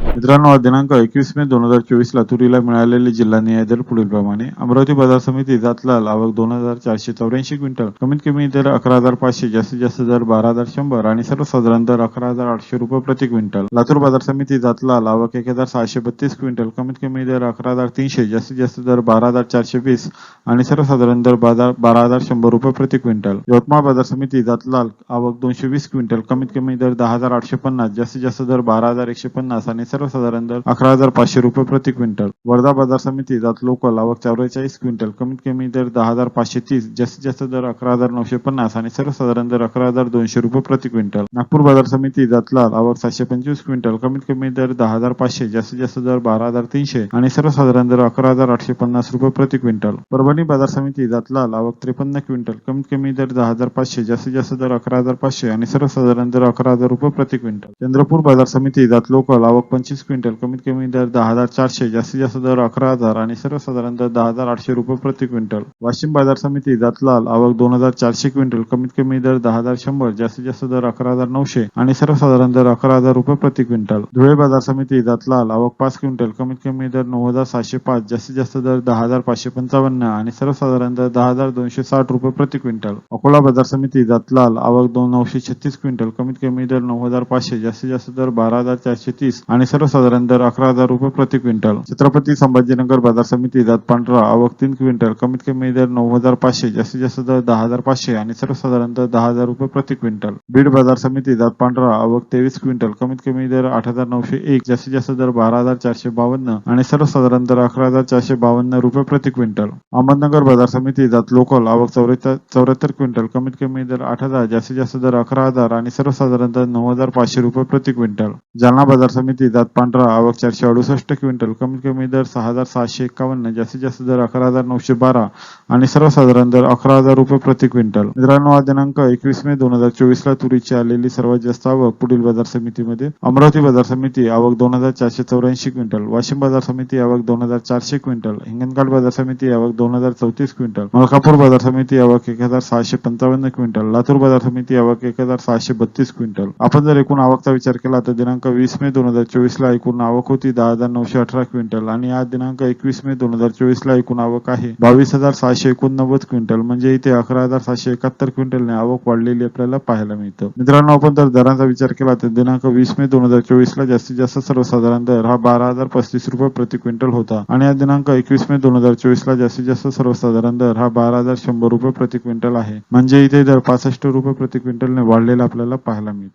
मित्रांनो दिनांक एकवीस मे दोन हजार चोवीस लातुरीला मिळालेले जिल्हा न्याय दर पुढील प्रमाणे अमरावती बाजार समिती जातलाल आवक दोन हजार चारशे चौऱ्याऐंशी क्विंटल. कमीत कमी दर अकरा हजार पाचशे जास्तीत जास्त दर बारा हजार शंभर आणि सर्वसाधारण दर अकरा हजार आठशे रुपये प्रति क्विंटल. लातूर बाजार समिती जातलाल आवक एक हजार सहाशे बत्तीस क्विंटल. कमीत कमी दर अकरा हजार तीनशे जास्तीत जास्त दर बारा हजार चारशे वीस आणि सर्वसाधारण दर बाजार बारा हजार शंभर रुपये प्रति क्विंटल. यवतमाळ बाजार समिती जातलाल आवक दोनशे वीस क्विंटल. कमीत कमी दर दहा हजार आठशे पन्नास जास्तीत जास्त दर बारा हजार एकशे पन्नास आणि सर्वसाधारण दर अकरा हजार पाचशे रुपये प्रति क्विंटल. वर्धा बाजार समिती जात लोकल आवक चौवेचाळीस क्विंटल. कमीत कमी दर दहा हजार पाचशे तीस जास्तीत जास्त दर अकरा हजार नऊशे पन्नास आणि सर्वसाधारण दर अकरा हजार दोनशे रुपये प्रति क्विंटल. नागपूर बाजार समिती जातलाल आवक सातशे पंचवीस क्विंटल. कमीत कमी दर दहा हजार पाचशे जास्तीत जास्त दर बारा हजार तीनशे आणि सर्वसाधारण दर अकरा हजार आठशे पन्नास रुपये प्रति क्विंटल. परभणी बाजार समिती जातलाल आवक त्रेपन्न क्विंटल. कमीत कमी दर दहा हजार पाचशे जास्तीत जास्त दर अकरा हजार पाचशे आणि सर्वसाधारण दर अकरा हजार रुपये प्रति क्विंटल. चंद्रपूर बाजार समिती जात लोकल आवक पंचवीस क्विंटल कमीत कमी दर दहा हजार चारशे जास्तीत जास्त दर अकरा हजार आणि सर्वसाधारण दर दहा हजार आठशे रुपये प्रति क्विंटल. वाशिम बाजार समिती जातलाल आवक दोन हजार चारशे क्विंटल कमीत कमी दर दहा हजार शंभर जास्तीत जास्त दर अकरा हजार नऊशे आणि सर्वसाधारण दर अकरा हजार रुपये प्रति क्विंटल. धुळे बाजार समिती जातलाल आवक पाच क्विंटल कमीत कमी दर नऊ हजार सहाशे पाच जास्तीत जास्त दर दहा हजार पाचशे पंचावन्न आणि सर्वसाधारण दर दहा हजार दोनशे साठ रुपये प्रति क्विंटल. अकोला बाजार समिती जातलाल आवक दोन नऊशे छत्तीस क्विंटल कमीत कमी दर नऊ हजार पाचशे जास्तीत जास्त दर बारा हजार चारशे तीस आणि आणि सर्वसाधारण दर अकरा हजार रुपये प्रति क्विंटल. छत्रपती संभाजीनगर बाजार समिती जात पांढरा आवक तीन क्विंटल कमीत कमी दर नऊ हजार पाचशे जास्तीत जास्त दर दहा हजार पाचशे आणि सर्वसाधारण दर दहा हजार रुपये प्रति क्विंटल. बीड बाजार समिती जात पांढरा आवक तेवीस क्विंटल कमीत कमी दर आठ हजार नऊशे एक जास्तीत जास्त दर बारा हजार चारशे बावन्न आणि सर्वसाधारण दर अकरा हजार चारशे बावन्न रुपये प्रति क्विंटल. अहमदनगर बाजार समिती जात लोकल आवक चौऱ्याहत्तर चौऱ्याहत्तर क्विंटल कमीत कमी दर आठ हजार जास्तीत जास्त दर अकरा हजार आणि सर्वसाधारण दर नऊ हजार पाचशे रुपये प्रति क्विंटल. जालना बाजार समिती जात पांढरा आवक चारशे अडुसष्ट क्विंटल कमीत कमी दर सहा हजार सहाशे एक्कावन्न जास्तीत जास्त दर अकरा हजार नऊशे बारा आणि सर्वसाधारण दर अकरा हजार रुपये प्रति क्विंटल. मित्रांनो हा दिनांक एकवीस मे दोन हजार चोवीस ला तुरीची आलेली सर्वात जास्त आवक पुढील बाजार समितीमध्ये अमरावती बाजार समिती आवक दोन हजार चारशे चौऱ्याऐंशी क्विंटल. वाशिम बाजार समिती आवक दोन हजार चारशे क्विंटल. हिंगणघाट बाजार समिती आवक दोन हजार चौतीस क्विंटल. मलकापूर बाजार समिती आवक एक हजार सहाशे पंचावन्न क्विंटल. लातूर बाजार समिती आवक एक हजार सहाशे बत्तीस क्विंटल. आपण जर एकूण आवकचा विचार केला तर दिनांक वीस मे दोन हजार चोवीस ला एकूण आवक होती दहा हजार नऊशे अठरा क्विंटल आणि आज दिनांक एकवीस मे दोन हजार चोवीस ला एकूण आवक आहे. बावीस हजार सहाशे एकोणनव्वद क्विंटल म्हणजे इथे अकरा हजार सहाशे एकाहत्तर क्विंटलने आवक वाढलेली आपल्याला पाहायला मिळतं. मित्रांनो आपण जर दरांचा विचार केला तर दिनांक वीस मे दोन हजार चोवीस ला जास्तीत जास्त सर्वसाधारण दर हा बारा हजार पस्तीस रुपये प्रति क्विंटल होता. आणि आज दिनांक एकवीस मे दोन हजार चोवीस ला जास्तीत जास्त सर्वसाधारण दर हा बारा हजार शंभर रुपये प्रति क्विंटल आहे. म्हणजे इथे दर पासष्ट रुपये प्रति क्विंटलने वाढलेला आपल्याला पाहायला मिळतो.